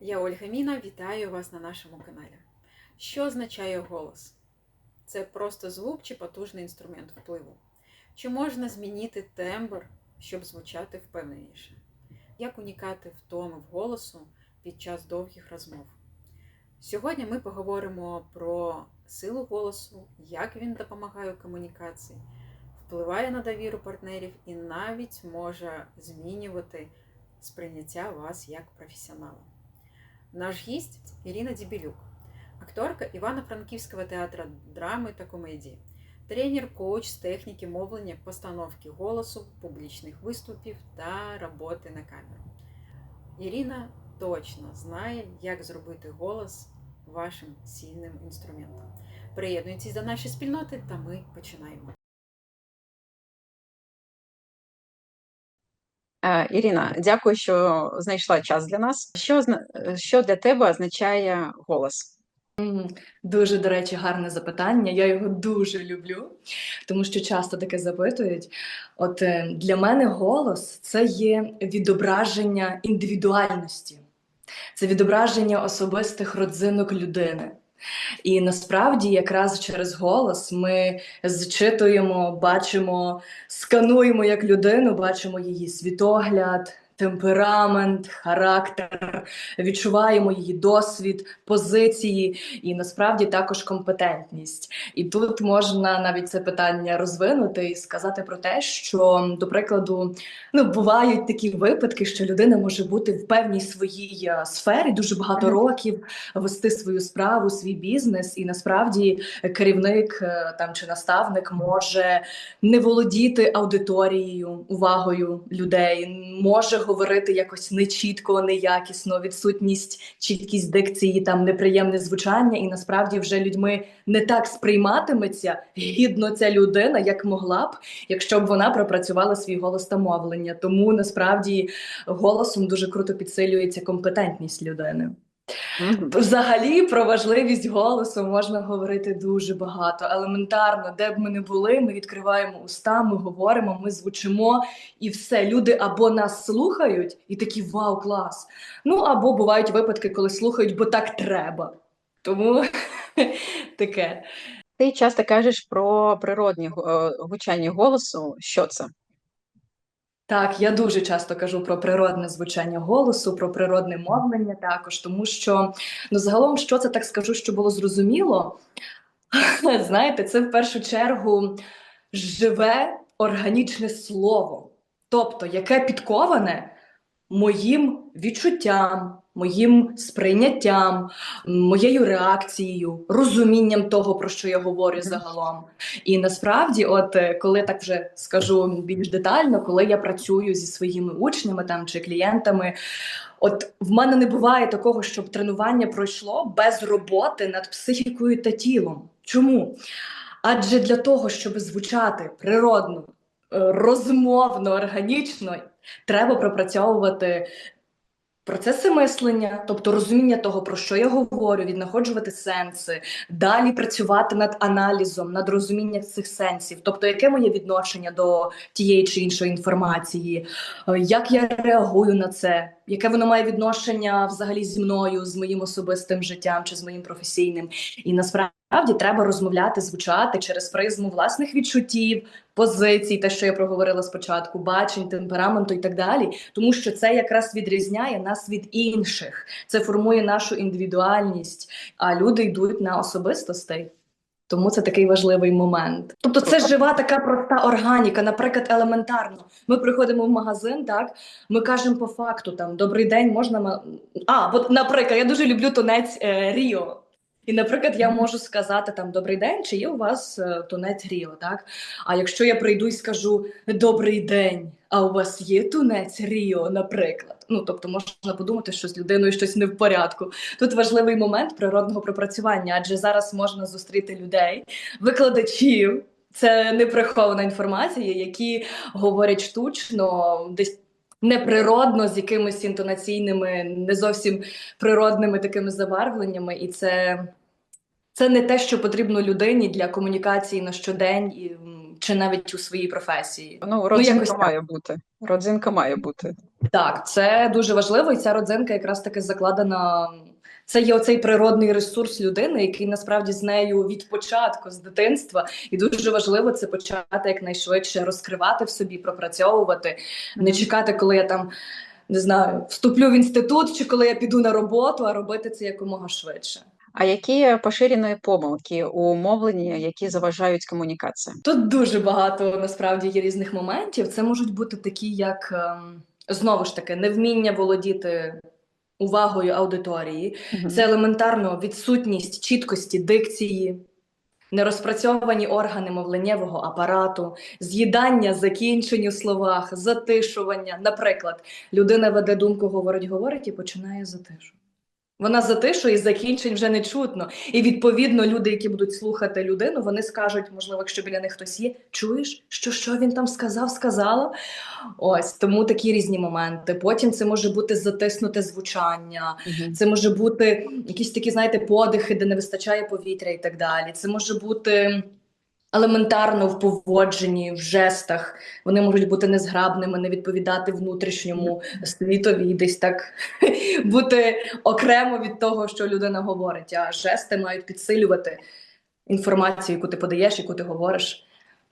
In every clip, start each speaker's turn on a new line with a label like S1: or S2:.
S1: Я Ольга Міна, вітаю вас на нашому каналі. Що означає голос? Це просто звук чи потужний інструмент впливу? Чи можна змінити тембр, щоб звучати впевненіше? Як уникати втоми в голосу під час довгих розмов? Сьогодні ми поговоримо про силу голосу, як він допомагає у комунікації, впливає на довіру партнерів і навіть може змінювати сприйняття вас як професіонала. Наш гість Ірина Дібілюк, акторка Івано-Франківського театру драми та комедії, тренер, коуч з техніки мовлення, постановки голосу, публічних виступів та роботи на камеру. Ірина точно знає, як зробити голос вашим сильним інструментом. Приєднуйтесь до нашої спільноти, та ми починаємо. Ірина, дякую, що знайшла час для нас. Що, зна- що для тебе означає голос?
S2: Дуже, до речі, гарне запитання. Я його дуже люблю, тому що часто таке запитують. От е, для мене голос це є відображення індивідуальності, це відображення особистих родзинок людини. І насправді, якраз через голос ми зчитуємо, бачимо, скануємо як людину, бачимо її світогляд, темперамент, характер, відчуваємо її досвід, позиції і насправді також компетентність. І тут можна навіть це питання розвинути і сказати про те, що, до прикладу, ну бувають такі випадки, що людина може бути в певній своїй е, сфері дуже багато років, вести свою справу, свій бізнес, і насправді керівник е, там чи наставник може не володіти аудиторією, увагою людей, може говорити якось нечітко, неякісно, відсутність чіткість дикції, там неприємне звучання, і насправді вже людьми не так сприйматиметься гідно ця людина, як могла б, якщо б вона пропрацювала свій голос та мовлення. Тому насправді голосом дуже круто підсилюється компетентність людини. Взагалі про важливість голосу можна говорити дуже багато. Елементарно, де б ми не були, ми відкриваємо уста, ми говоримо, ми звучимо, і все. Люди або нас слухають і такі вау, клас. Ну або бувають випадки, коли слухають, бо так треба. Тому таке.
S1: Ти часто кажеш про природні е, гучання голосу. Що це?
S2: Так, я дуже часто кажу про природне звучання голосу, про природне мовлення також, тому що ну загалом, що це так скажу, що було зрозуміло. Знаєте, це в першу чергу живе органічне слово, тобто яке підковане моїм відчуттям, моїм сприйняттям, моєю реакцією, розумінням того, про що я говорю загалом. І насправді, от е, коли так вже скажу більш детально, коли я працюю зі своїми учнями там чи клієнтами. От в мене не буває такого, щоб тренування пройшло без роботи над психікою та тілом. Чому? Адже для того, щоб звучати природно, е, розмовно, органічно, треба пропрацьовувати процеси мислення, тобто розуміння того, про що я говорю, віднаходжувати сенси, далі працювати над аналізом, над розумінням цих сенсів, тобто яке моє відношення до тієї чи іншої інформації, е, як я реагую на це, яке воно має відношення взагалі зі мною, з моїм особистим життям чи з моїм професійним. І насправді треба розмовляти, звучати через призму власних відчуттів, позицій, те, що я проговорила спочатку, бачень, темпераменту і так далі, тому що це якраз відрізняє нас від інших. Це формує нашу індивідуальність, а люди йдуть на особистостей. Тому це такий важливий момент. Тобто, це жива така проста органіка. Наприклад, елементарно. Ми приходимо в магазин, так ми кажемо по факту там добрий день, можна а, от, наприклад, я дуже люблю тунець е, Ріо. І, наприклад, я можу сказати там добрий день, чи є у вас е, тунець Ріо, так? А якщо я прийду і скажу добрий день, а у вас є тунець Ріо, наприклад. Ну тобто можна подумати, що з людиною щось не в порядку. Тут важливий момент природного пропрацювання, адже зараз можна зустріти людей, викладачів. Це неприхована інформація, які говорять штучно, десь неприродно з якимись інтонаційними, не зовсім природними такими забарвленнями, і це, це не те, що потрібно людині для комунікації на щодень і, чи навіть у своїй професії.
S1: Ну, родзинка
S2: якось так.
S1: має бути. Родзинка має бути.
S2: Так, це дуже важливо, і ця родзинка якраз таки закладена. Це є оцей природний ресурс людини, який насправді з нею від початку, з дитинства, і дуже важливо це почати якнайшвидше розкривати в собі, пропрацьовувати, не чекати, коли я там не знаю, вступлю в інститут чи коли я піду на роботу, а робити це якомога швидше.
S1: А які поширені помилки у мовленні, які заважають комунікації?
S2: Тут дуже багато насправді є різних моментів. Це можуть бути такі, як ем, знову ж таки невміння володіти увагою аудиторії,
S1: угу.
S2: це елементарно відсутність чіткості дикції, нерозпрацьовані органи мовленнєвого апарату, з'їдання закінчень у словах, затишування. Наприклад, людина веде думку, говорить, говорить і починає затишувати. Вона затишує, і закінчень вже не чутно. І відповідно люди, які будуть слухати людину, вони скажуть, можливо, якщо біля них хтось є, чуєш, що, що він там сказав, сказала. Ось тому такі різні моменти. Потім це може бути затиснуте звучання,
S1: Мгм.
S2: це може бути якісь такі, знаєте, подихи, де не вистачає повітря і так далі. Це може бути елементарно в поводженні, в жестах. Вони можуть бути незграбними, не відповідати внутрішньому світові, і десь так бути окремо від того, що людина говорить. А жести мають підсилювати інформацію, яку ти подаєш, яку ти говориш.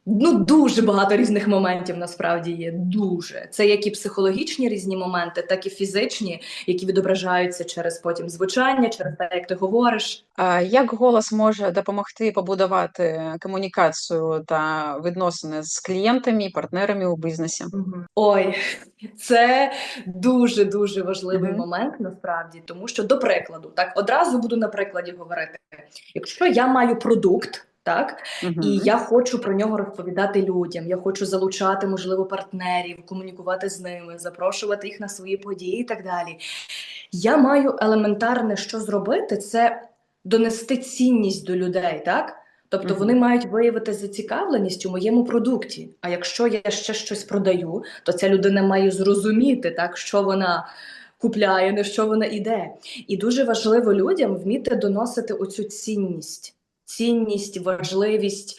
S2: Ну, дуже багато різних моментів насправді є. Дуже. Це як і психологічні різні моменти, так і фізичні, які відображаються через потім звучання, через те, як ти говориш.
S1: А як голос може допомогти побудувати комунікацію та відносини з клієнтами і партнерами у бізнесі?
S2: Ой, це дуже дуже важливий
S1: Мгм.
S2: момент насправді, тому що, до прикладу, так одразу буду на прикладі говорити. Якщо я маю продукт, так і я хочу про нього розповідати людям. Я хочу залучати, можливо, партнерів, комунікувати з ними, запрошувати їх на свої події і так далі. Я маю елементарне, що зробити, це донести цінність до людей, так? Тобто вони мають виявити зацікавленість у моєму продукті. А якщо я ще щось продаю, то ця людина має зрозуміти, так, що вона купляє, на що вона іде. І дуже важливо людям вміти доносити оцю цінність цінність, важливість,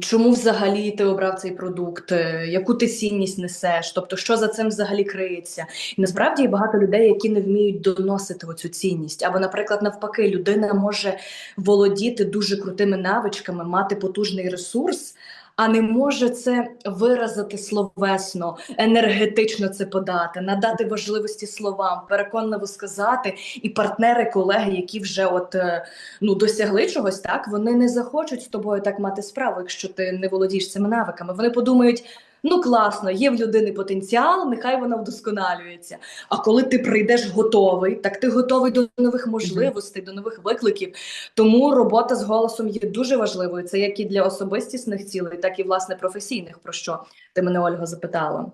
S2: чому взагалі ти обрав цей продукт, е, яку ти цінність несеш, тобто що за цим взагалі криється. І насправді є багато людей, які не вміють доносити оцю цінність. Або, наприклад, навпаки, людина може володіти дуже крутими навичками, мати потужний ресурс. А не може це виразити словесно, енергетично це подати, надати важливості словам, переконливо сказати. І партнери, колеги, які вже от е, ну досягли чогось, так вони не захочуть з тобою так мати справу, якщо ти не володієш цими навиками. Вони подумають. Ну класно, є в людини потенціал, нехай вона вдосконалюється. А коли ти прийдеш готовий, так ти готовий до нових можливостей, до нових викликів. Тому робота з голосом є дуже важливою. Це як і для особистісних цілей, так і власне професійних, про що ти мене Ольга запитала.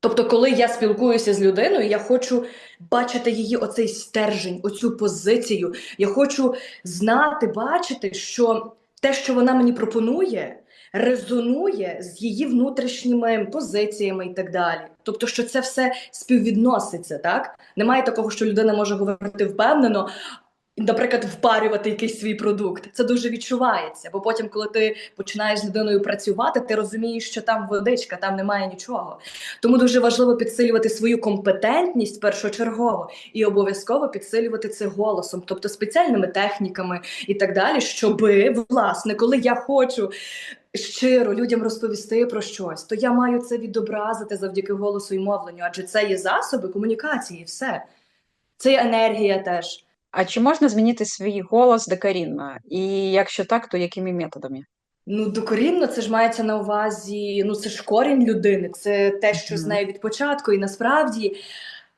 S2: Тобто, коли я спілкуюся з людиною, я хочу бачити її оцей стержень, оцю позицію. Я хочу знати, бачити, що те, що вона мені пропонує, резонує з її внутрішніми позиціями і так далі. Тобто, що це все співвідноситься, так? Немає такого, що людина може говорити впевнено. Наприклад, впарювати якийсь свій продукт, це дуже відчувається. Бо потім, коли ти починаєш з людиною працювати, ти розумієш, що там водичка, там немає нічого. Тому дуже важливо підсилювати свою компетентність першочергово і обов'язково підсилювати це голосом, тобто спеціальними техніками і так далі, щоби, власне, коли я хочу щиро людям розповісти про щось, то я маю це відобразити завдяки голосу і мовленню, адже це є засоби комунікації, все. Це є енергія теж.
S1: А чи можна змінити свій голос докорінно? І якщо так, то якими методами?
S2: Ну, докорінно це ж мається на увазі, ну це ж корінь людини, це те, що з нею від початку. І насправді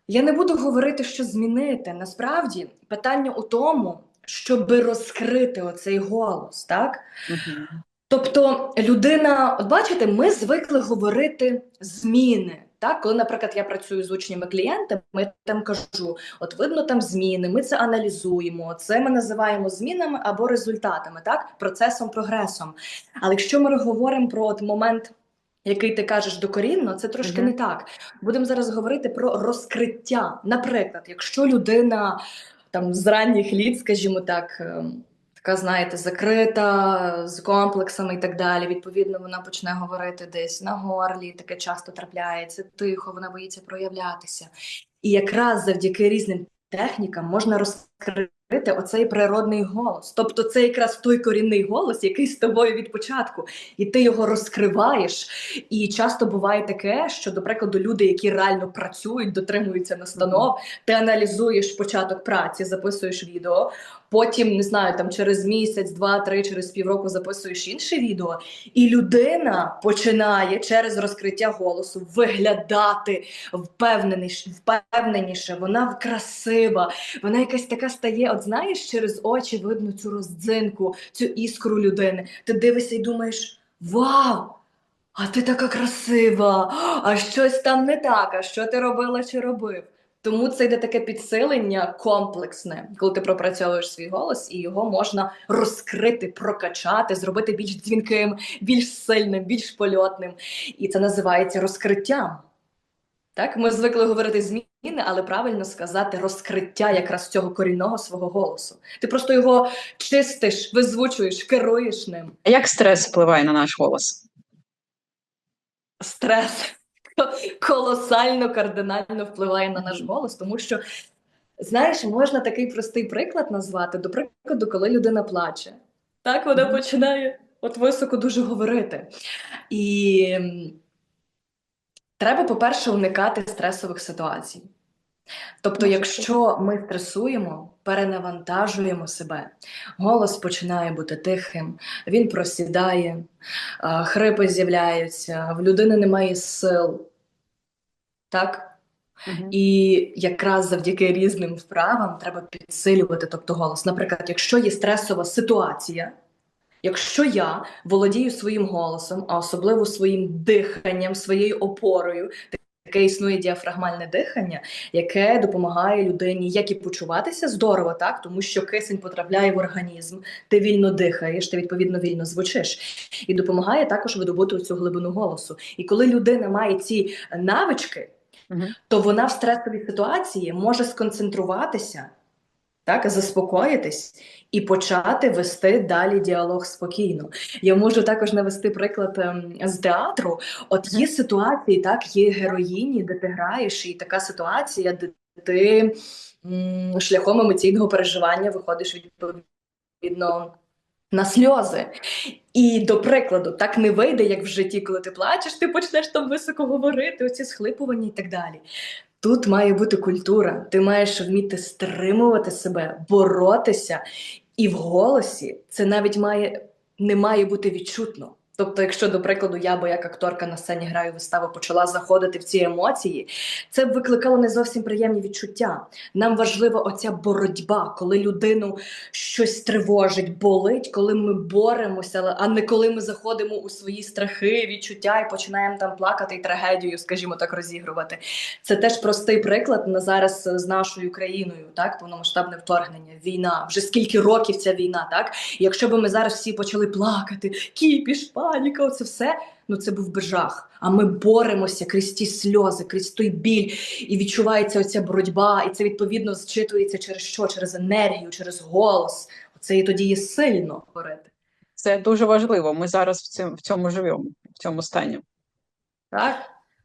S2: я не буду говорити, що змінити. Насправді питання у тому, щоб розкрити оцей голос, так?
S1: Мгм.
S2: Тобто людина, от бачите, ми звикли говорити зміни. Так, коли, наприклад, я працюю з учнями клієнтами, я там кажу: от видно там зміни, ми це аналізуємо. Це ми називаємо змінами або результатами, так, процесом, прогресом. Але якщо ми говоримо про от момент, який ти кажеш докорінно, це трошки
S1: Мгм.
S2: не так. Будемо зараз говорити про розкриття. Наприклад, якщо людина там з ранніх літ, скажімо так. Така, знаєте, закрита, з комплексами і так далі. Відповідно, вона почне говорити десь на горлі, таке часто трапляється, тихо, вона боїться проявлятися. І якраз завдяки різним технікам можна розкрити оцей природний голос. Тобто це якраз той корінний голос, який з тобою від початку, і ти його розкриваєш. І часто буває таке, що, до прикладу, люди, які реально працюють, дотримуються настанов, ти аналізуєш початок праці, записуєш відео. Потім не знаю, там через місяць, два, три, через півроку записуєш інше відео, і людина починає через розкриття голосу виглядати впевненіше, впевненіше. Вона красива, вона якась така стає. От знаєш, через очі видно цю роздзинку, цю іскру людини. Ти дивишся і думаєш: Вау! А ти така красива! А щось там не так, а що ти робила чи робив? Тому це йде таке підсилення комплексне, коли ти пропрацьовуєш свій голос, і його можна розкрити, прокачати, зробити більш дзвінким, більш сильним, більш польотним. І це називається розкриттям. Так, ми звикли говорити зміни, але правильно сказати розкриття якраз цього корінного свого голосу. Ти просто його чистиш, визвучуєш, керуєш ним.
S3: А як стрес впливає на наш голос?
S2: Стрес колосально кардинально впливає на наш голос, тому що, знаєш, можна такий простий приклад назвати, до прикладу, коли людина плаче. Так, вона починає от високо дуже говорити. І треба, по-перше, уникати стресових ситуацій. Тобто, якщо ми стресуємо, перенавантажуємо себе, голос починає бути тихим, він просідає, а, хрипи з'являються, в людини немає сил. Так?
S3: Мгм.
S2: І якраз завдяки різним вправам треба підсилювати тобто голос. Наприклад, якщо є стресова ситуація, якщо я володію своїм голосом, а особливо своїм диханням, своєю опорою, таке існує діафрагмальне дихання, яке допомагає людині як і почуватися здорово, так тому що кисень потрапляє в організм, ти вільно дихаєш, ти відповідно вільно звучиш, і допомагає також видобути цю глибину голосу. І коли людина має ці навички,
S3: Мгм.
S2: то вона в стресовій ситуації може сконцентруватися, так, заспокоїтись і почати вести далі діалог спокійно. Я можу також навести приклад ем, з театру. От є ситуації, так, є героїні, де ти граєш, і така ситуація, де ти шляхом емоційного переживання виходиш відповідно на сльози. І до прикладу, так не вийде, як в житті, коли ти плачеш, ти почнеш там високо говорити, оці схлипування і так далі. Тут має бути культура. Ти маєш вміти стримувати себе, боротися, і в голосі це навіть має не має бути відчутно. Тобто, якщо, до прикладу, я бо як акторка на сцені граю виставу, почала заходити в ці емоції, це б викликало не зовсім приємні відчуття. Нам важлива оця боротьба, коли людину щось тривожить, болить, коли ми боремося, а не коли ми заходимо у свої страхи, відчуття і починаємо там плакати і трагедію, скажімо так, розігрувати. Це теж простий приклад на зараз з нашою країною, так повномасштабне вторгнення, війна. Вже скільки років ця війна, так? Якщо б ми зараз всі почали плакати, кіпіш, паніка, оце все. Ну це був би жах. А ми боремося крізь ті сльози, крізь той біль, і відчувається оця боротьба, і це відповідно зчитується через що? Через енергію, через голос. Оце і тоді є сильно говорити.
S3: Це дуже важливо. Ми зараз в цьому, в цьому живемо, в цьому стані.
S2: Так?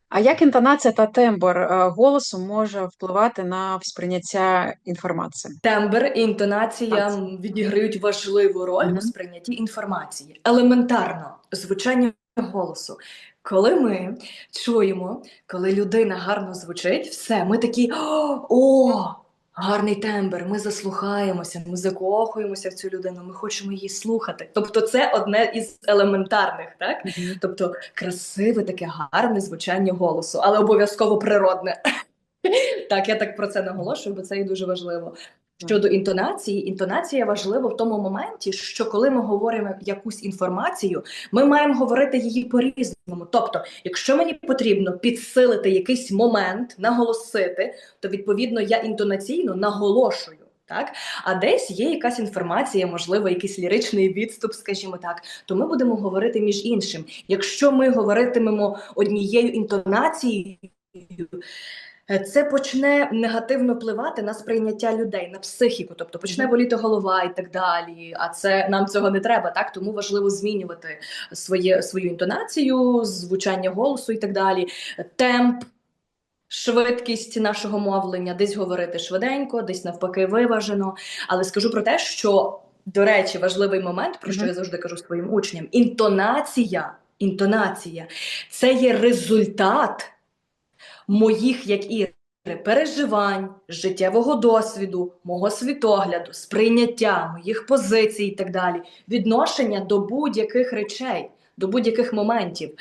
S3: А як інтонація та тембр е, голосу може впливати на сприйняття інформації?
S2: Тембр і інтонація відіграють важливу роль
S3: Мгм.
S2: у сприйнятті інформації. Елементарно звучання голосу. Коли ми чуємо, коли людина гарно звучить, все, ми такі о, гарний тембр, ми заслухаємося, ми закохуємося в цю людину, ми хочемо її слухати. Тобто, це одне із елементарних, так? Тобто красиве таке гарне звучання голосу, але обов'язково природне. Так, я так про це наголошую, бо це і дуже важливо. Щодо інтонації, інтонація важлива в тому моменті, що коли ми говоримо якусь інформацію, ми маємо говорити її по-різному. Тобто, якщо мені потрібно підсилити якийсь момент, наголосити, то відповідно я інтонаційно наголошую. Так, а десь є якась інформація, можливо, якийсь ліричний відступ, скажімо так, то ми будемо говорити між іншим. Якщо ми говоритимемо однією інтонацією, Це почне негативно впливати на сприйняття людей, на психіку, тобто почне боліти голова і так далі. А це нам цього не треба, так тому важливо змінювати своє свою інтонацію, звучання голосу і так далі, темп. Швидкість нашого мовлення, десь говорити швиденько, десь навпаки виважено. Але скажу про те, що, до речі, важливий момент, про що
S3: Мгм.
S2: я завжди кажу своїм учням: інтонація, інтонація це є результат моїх, як Іри, переживань, життєвого досвіду, мого світогляду, сприйняття моїх позицій і так далі, відношення до будь-яких речей, до будь-яких моментів.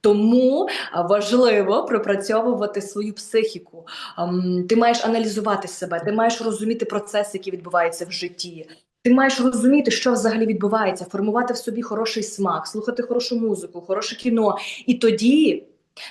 S2: Тому важливо пропрацьовувати свою психіку. Ти маєш аналізувати себе, ти маєш розуміти процеси, які відбуваються в житті. Ти маєш розуміти, що взагалі відбувається, формувати в собі хороший смак, слухати хорошу музику, хороше кіно. І тоді,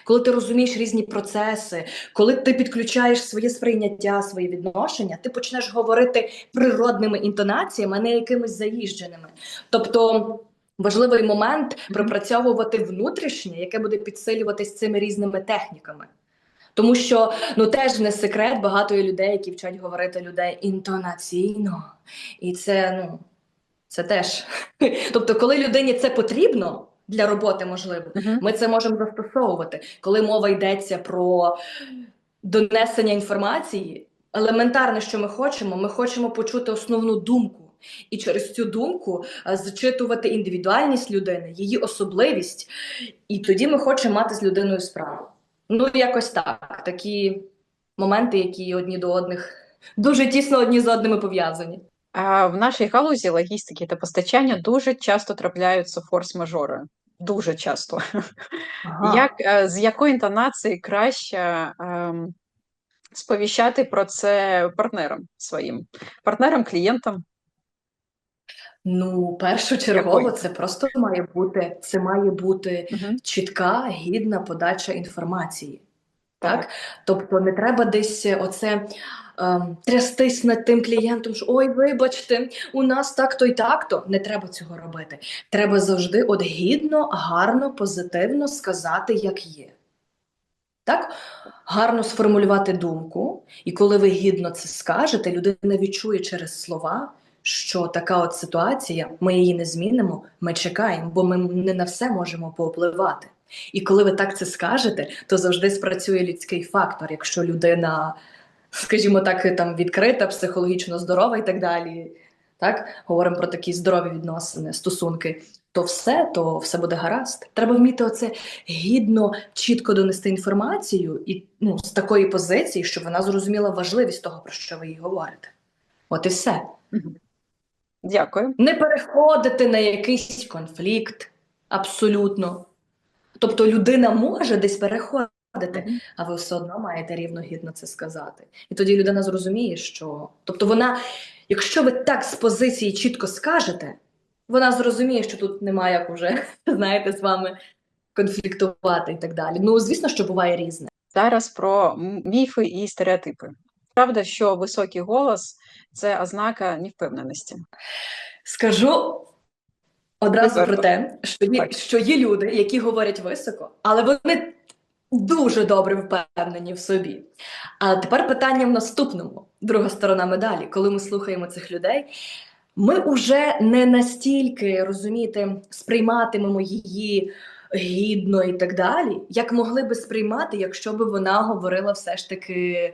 S2: коли ти розумієш різні процеси, коли ти підключаєш своє сприйняття, своє відношення, ти почнеш говорити природними інтонаціями, а не якимись заїждженими. Тобто. Важливий момент пропрацьовувати внутрішнє, яке буде підсилюватись цими різними техніками. Тому що ну теж не секрет, багато є людей, які вчать говорити людей інтонаційно. І це ну це теж. Тобто, коли людині це потрібно для роботи, можливо,
S3: Мгм.
S2: ми це можемо застосовувати. Коли мова йдеться про донесення інформації, елементарне, що ми хочемо, ми хочемо почути основну думку. І через цю думку е, зачитувати індивідуальність людини, її особливість, і тоді ми хочемо мати з людиною справу. Ну, якось так. Такі моменти, які одні до одних дуже тісно одні з одними пов'язані.
S3: В нашій галузі логістики та постачання дуже часто трапляються форс-мажори. Дуже часто. Як, е, з якої інтонації краще ем, сповіщати про це партнерам своїм, партнерам, клієнтам?
S2: Ну, першочергово,
S3: Якої?
S2: це просто має бути, це має бути
S3: Мгм.
S2: чітка, гідна подача інформації.
S3: Так.
S2: Так? Тобто не треба десь оце ем, трястись над тим клієнтом, що ой, вибачте, у нас так-то і так-то. Не треба цього робити. Треба завжди от гідно, гарно, позитивно сказати, як є. Так? Гарно сформулювати думку, і коли ви гідно це скажете, людина відчує через слова, що така от ситуація, ми її не змінимо, ми чекаємо, бо ми не на все можемо повпливати. І коли ви так це скажете, то завжди спрацює людський фактор, якщо людина, скажімо так, там відкрита, психологічно здорова і так далі. Так, говоримо про такі здорові відносини, стосунки, то все, то все буде гаразд. Треба вміти оце гідно, чітко донести інформацію і ну, з такої позиції, щоб вона зрозуміла важливість того, про що ви їй говорите. От і все.
S3: Дякую.
S2: Не переходити на якийсь конфлікт абсолютно. Тобто людина може десь переходити,
S3: Мгм.
S2: а ви все одно маєте рівногідно це сказати. І тоді людина зрозуміє, що. Тобто вона, якщо ви так з позиції чітко скажете, вона зрозуміє, що тут немає як уже, знаєте, з вами конфліктувати і так далі. Ну, звісно, що буває різне.
S3: Зараз про міфи і стереотипи. Правда, що високий голос це ознака невпевненості.
S2: Скажу одразу
S3: Відверто.
S2: про те, що є, що є люди, які говорять високо, але вони дуже добре впевнені в собі. А тепер питання в наступному, друга сторона медалі. Коли ми слухаємо цих людей, ми вже не настільки розумієте, сприйматимемо її гідно і так далі, як могли би сприймати, якщо б вона говорила все ж таки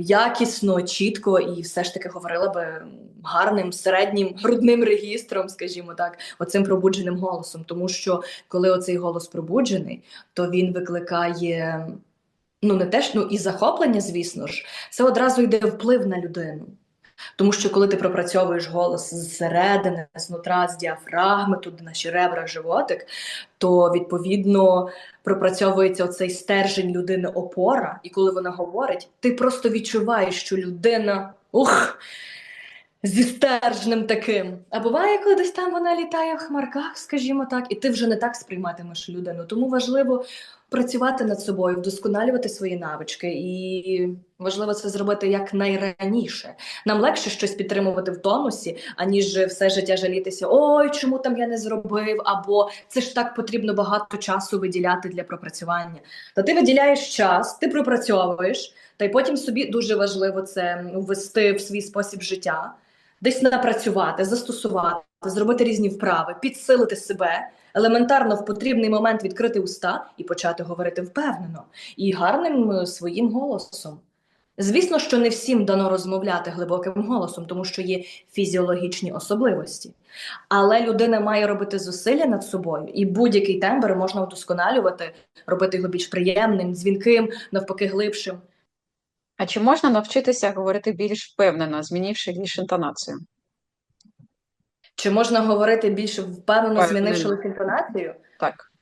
S2: якісно, чітко і все ж таки говорила би гарним середнім грудним регістром, скажімо так, оцим пробудженим голосом. Тому що коли оцей голос пробуджений, то він викликає. Ну, не теж, ну і захоплення, звісно ж, це одразу йде вплив на людину. Тому що коли ти пропрацьовуєш голос зсередини, знутра, з діафрагми, тут наші ребра, животик, то відповідно пропрацьовується оцей стержень людини опора, і коли вона говорить, ти просто відчуваєш, що людина ух, зі стержнем таким. А буває, коли десь там вона літає в хмарках, скажімо так, і ти вже не так сприйматимеш людину. Тому важливо працювати над собою, вдосконалювати свої навички, і важливо це зробити як найраніше. Нам легше щось підтримувати в тонусі, аніж все життя жалітися: ой, чому там я не зробив, або це ж так потрібно багато часу виділяти для пропрацювання. Та ти виділяєш час, ти пропрацьовуєш, та й потім собі дуже важливо це ввести в свій спосіб життя, десь напрацювати, застосувати, зробити різні вправи, підсилити себе елементарно в потрібний момент відкрити уста і почати говорити впевнено і гарним е, своїм голосом. Звісно, що не всім дано розмовляти глибоким голосом, тому що є фізіологічні особливості. Але людина має робити зусилля над собою, і будь-який тембр можна вдосконалювати, робити його більш приємним, дзвінким, навпаки, глибшим.
S3: А чи можна навчитися говорити більш впевнено, змінивши більш інтонацію?
S2: Чи можна говорити більш впевнено,
S3: Впевнено.
S2: змінивши лише інтонацію?
S3: Так.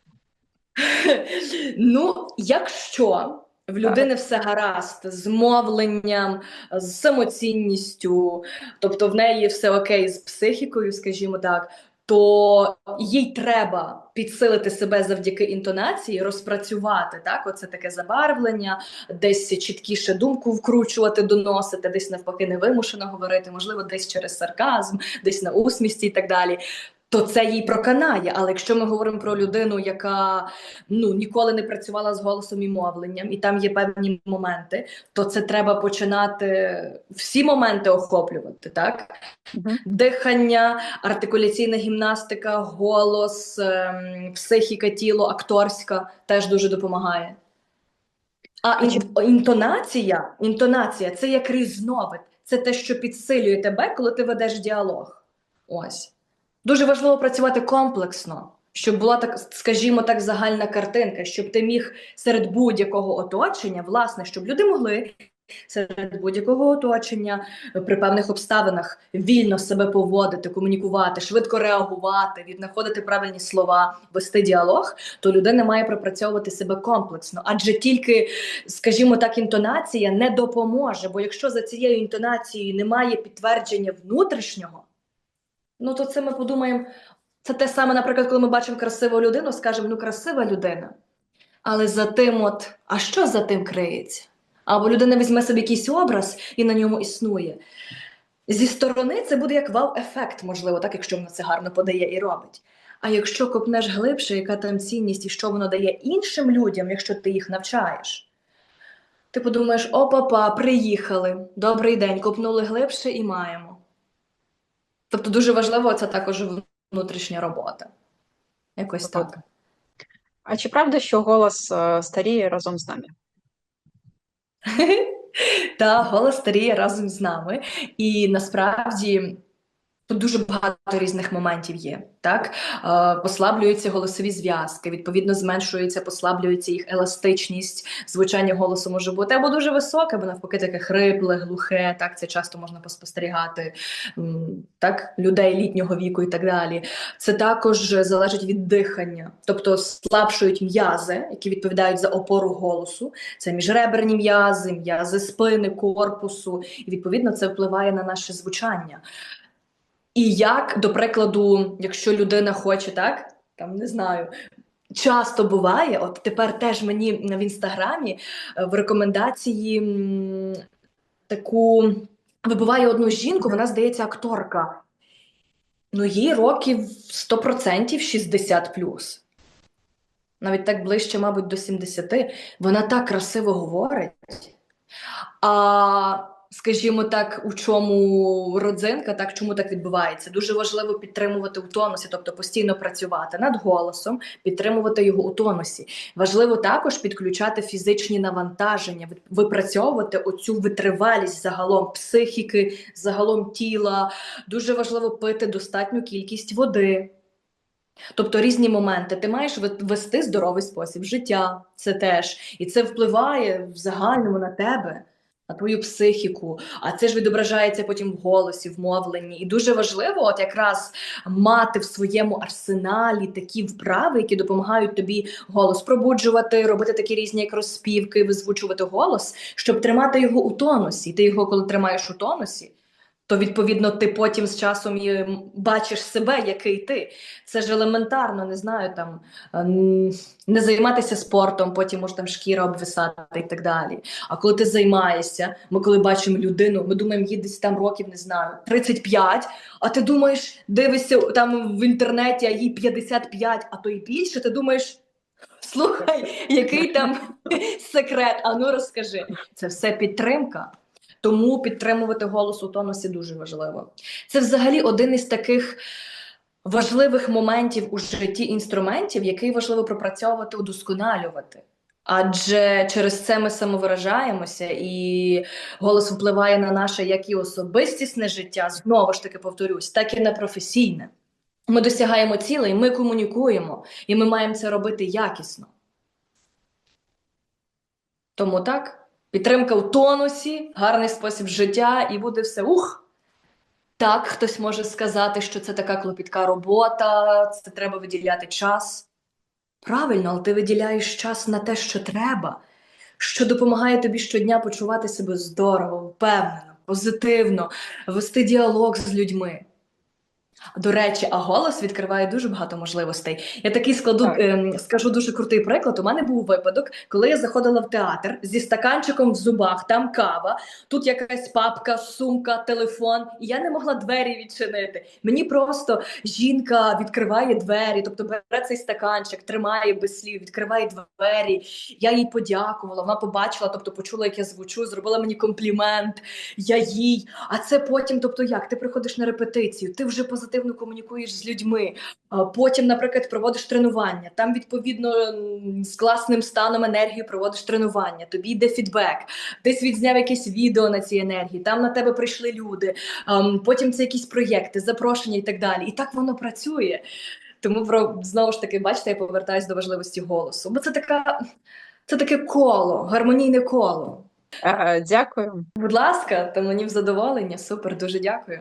S2: Ну, якщо в людини все гаразд з мовленням, з самоцінністю, тобто в неї все окей з психікою, скажімо так, то їй треба підсилити себе завдяки інтонації, розпрацювати так, оце таке забарвлення, десь чіткіше думку вкручувати, доносити, десь навпаки не вимушено говорити, можливо, десь через сарказм, десь на усмісті і так далі. То це їй проканає. Але якщо ми говоримо про людину, яка ну ніколи не працювала з голосом і мовленням, і там є певні моменти, то це треба починати всі моменти охоплювати, так?
S3: Мгм.
S2: Дихання, артикуляційна гімнастика, голос, ем, психіка, тіло, акторська теж дуже допомагає. А інтонація, інтонація це як різновид, це те, що підсилює тебе, коли ти ведеш діалог. Ось. Дуже важливо працювати комплексно, щоб була так, скажімо так, загальна картинка, щоб ти міг серед будь-якого оточення, власне, щоб люди могли серед будь-якого оточення при певних обставинах вільно себе поводити, комунікувати, швидко реагувати, віднаходити правильні слова, вести діалог, то людина має пропрацьовувати себе комплексно. Адже тільки, скажімо так, інтонація не допоможе. Бо якщо за цією інтонацією немає підтвердження внутрішнього, ну то це ми подумаємо. Це те саме, наприклад, коли ми бачимо красиву людину, скажемо, ну красива людина. Але за тим, от, а що за тим криється? Або людина візьме собі якийсь образ і на ньому існує. Зі сторони це буде як вау-ефект, можливо, так, якщо вона це гарно подає і робить. А якщо копнеш глибше, яка там цінність і що воно дає іншим людям, якщо ти їх навчаєш, ти подумаєш: о, папа, приїхали, добрий день, копнули глибше і маємо. Тобто дуже важливо це також внутрішня робота. Якось так.
S3: А чи правда, що голос е, старіє разом з нами?
S2: Та голос старіє разом з нами, і насправді тут дуже багато різних моментів є. Так Е, послаблюються голосові зв'язки, відповідно, зменшується, послаблюється їх еластичність. Звучання голосу може бути або дуже високе, або навпаки, таке хрипле, глухе. Так це часто можна поспостерігати так, людей літнього віку і так далі. Це також залежить від дихання, тобто слабшують м'язи, які відповідають за опору голосу. Це міжреберні м'язи, м'язи спини, корпусу, і відповідно це впливає на наше звучання. І як, до прикладу, якщо людина хоче, так, там не знаю. Часто буває, от тепер теж мені в інстаграмі е, в рекомендації м, таку вибиває одну жінку, вона здається акторка. Ну, їй років 100% 60 плюс. Навіть так ближче, мабуть, до 70. Вона так красиво говорить. А скажімо так, у чому родзинка, так чому так відбувається? Дуже важливо підтримувати у тонусі, тобто постійно працювати над голосом, підтримувати його у тонусі. Важливо також підключати фізичні навантаження, випрацьовувати оцю витривалість загалом психіки, загалом тіла. Дуже важливо пити достатню кількість води. Тобто різні моменти. Ти маєш ве- вести здоровий спосіб життя, це теж. І це впливає в загальному на тебе, на твою психіку. А це ж відображається потім в голосі, в мовленні. І дуже важливо, от якраз мати в своєму арсеналі такі вправи, які допомагають тобі голос пробуджувати, робити такі різні, як розпівки, визвучувати голос, щоб тримати його у тонусі. І ти його, коли тримаєш у тонусі, то відповідно ти потім з часом і бачиш себе, який ти. Це ж елементарно, не знаю, там ем, не займатися спортом, потім може там шкіра обвисати і так далі. А коли ти займаєшся, ми коли бачимо людину, ми думаємо, їй десь там років, не знаю, 35, а ти думаєш, дивишся там в інтернеті, а їй 55, а то і більше, ти думаєш. Слухай, який там секрет? А ну розкажи. Це все підтримка. Тому підтримувати голос у тонусі дуже важливо. Це взагалі один із таких важливих моментів у житті інструментів, який важливо пропрацьовувати, удосконалювати. Адже через це ми самовиражаємося, і голос впливає на наше як і особистісне життя, знову ж таки повторюсь, так і на професійне. Ми досягаємо цілей, ми комунікуємо, і ми маємо це робити якісно. Тому так, підтримка в тонусі, гарний спосіб життя, і буде все ух. Так, хтось може сказати, що це така клопітка робота, це треба виділяти час. Правильно, але ти виділяєш час на те, що треба, що допомагає тобі щодня почувати себе здорово, впевнено, позитивно, вести діалог з людьми. До речі, а голос відкриває дуже багато можливостей. Я такий складу,
S3: Так.
S2: ем, скажу дуже крутий приклад. У мене був випадок, коли я заходила в театр зі стаканчиком в зубах, там кава, тут якась папка, сумка, телефон, і я не могла двері відчинити. Мені просто жінка відкриває двері, тобто бере цей стаканчик, тримає без слів, відкриває двері. Я їй подякувала. Вона побачила, тобто почула, як я звучу, зробила мені комплімент. Я їй. А це потім, тобто, як ти приходиш на репетицію, ти вже позитивно комунікуєш з людьми. Потім, наприклад, проводиш тренування. Там відповідно з класним станом енергії проводиш тренування. Тобі йде фідбек. Десь відзняв якесь відео на цій енергії. Там на тебе прийшли люди. Потім це якісь проєкти, запрошення і так далі. І так воно працює. Тому про знову ж таки, бачите, я повертаюся до важливості голосу. Бо це така, це таке коло, гармонійне коло.
S3: Дякую.
S2: Будь ласка, то мені в задоволення. Супер, дуже дякую.